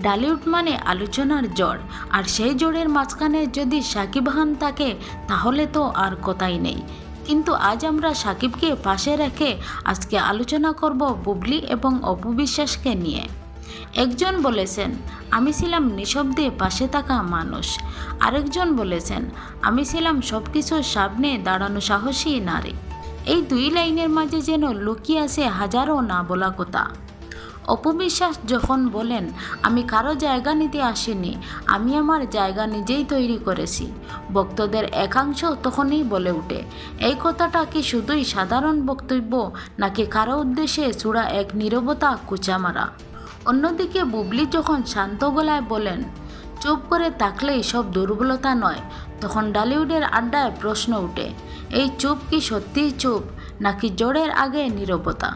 ডালিউড মানে আলোচনার জড়, আর সেই জোরের মাঝখানে যদি সাকিব খান থাকে, তাহলে তো আর কথাই নেই। কিন্তু আজ আমরা সাকিবকে পাশে রেখে আজকে আলোচনা করব বুবলি এবং অপবিশ্বাসকে নিয়ে। একজন বলেছেন, আমি ছিলাম নিঃশব্দে পাশে থাকা মানুষ। আরেকজন বলেছেন, আমি ছিলাম সব কিছুর সামনে দাঁড়ানো সাহসী নারী। এই দুই লাইনের মাঝে যেন লুকিয়ে আছে হাজারো না বলা কথা অপবিশ্বাস যখন বলেন, আমি কারও জায়গা নিতে আসিনি, আমি আমার জায়গা নিজেই তৈরি করেছি। ভক্তদের একাংশ তখনই বলে ওঠে, এই কথাটা কি শুধুই সাধারণ বক্তব্য, নাকি কারও উদ্দেশ্যে চূড়া এক নীরবতা কুচামারা অন্যদিকে বুবলি যখন শান্ত গলায় বলেন, চুপ করে থাকলেই সব দুর্বলতা নয়, তখন ডালিউডের আড্ডায় প্রশ্ন উঠে এই চুপ কি সত্যিই চুপ, নাকি জোরের আগে নীরবতা?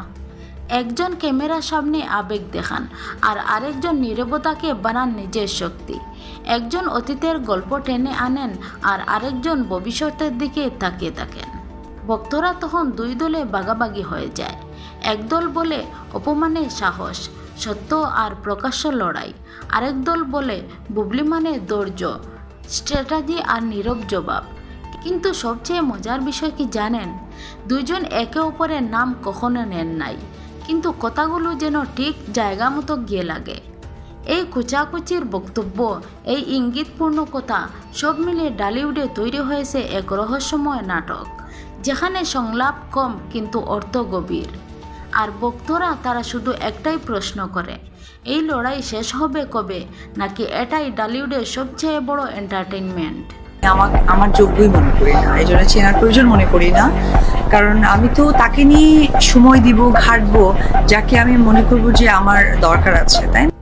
একজন ক্যামেরার সামনে আবেগ দেখান আর আরেকজন নীরবতাকে বানান নিজের শক্তি। একজন অতীতের গল্প টেনে আনেন আর আরেকজন ভবিষ্যতের দিকে তাকিয়ে থাকেন। ভক্তরা তখন দুই দলে বাগাবাগি হয়ে যায়। একদল বলে অপমানে সাহস, সত্য আর প্রকাশ্য লড়াই। আরেক দল বলে বুবলি মানে ধৈর্য, স্ট্র্যাটাজি আর নীরব জবাব। কিন্তু সবচেয়ে মজার বিষয় কি জানেন? দুজন একে অপরের নাম কখনো নেন নাই। কিন্তু কথাগুলো যেন ঠিক জায়গা মতো গিয়ে লাগে। এই কুচাকুচির বক্তব্য, এই ইঙ্গিতপূর্ণ কথা সব মিলিয়ে ডালিউডে তৈরি হয়েছে এক রহস্যময় নাটক, যেখানে সংলাপ কম কিন্তু অর্থ গভীর। আর বক্তরা তারা শুধু একটাই প্রশ্ন করে, এই লড়াই শেষ হবে কবে? নাকি এটাই ডালিউডের সবচেয়ে বড় এন্টারটেইনমেন্ট আমার আমার যোগ্যই মনে করি না এই জন্য চেনার প্রয়োজন মনে করি না কারণ আমি তো তাকে নিয়ে সময় দিব, ঘাটবো, যাকে আমি মনে করব যে আমার দরকার আছে, তাই না?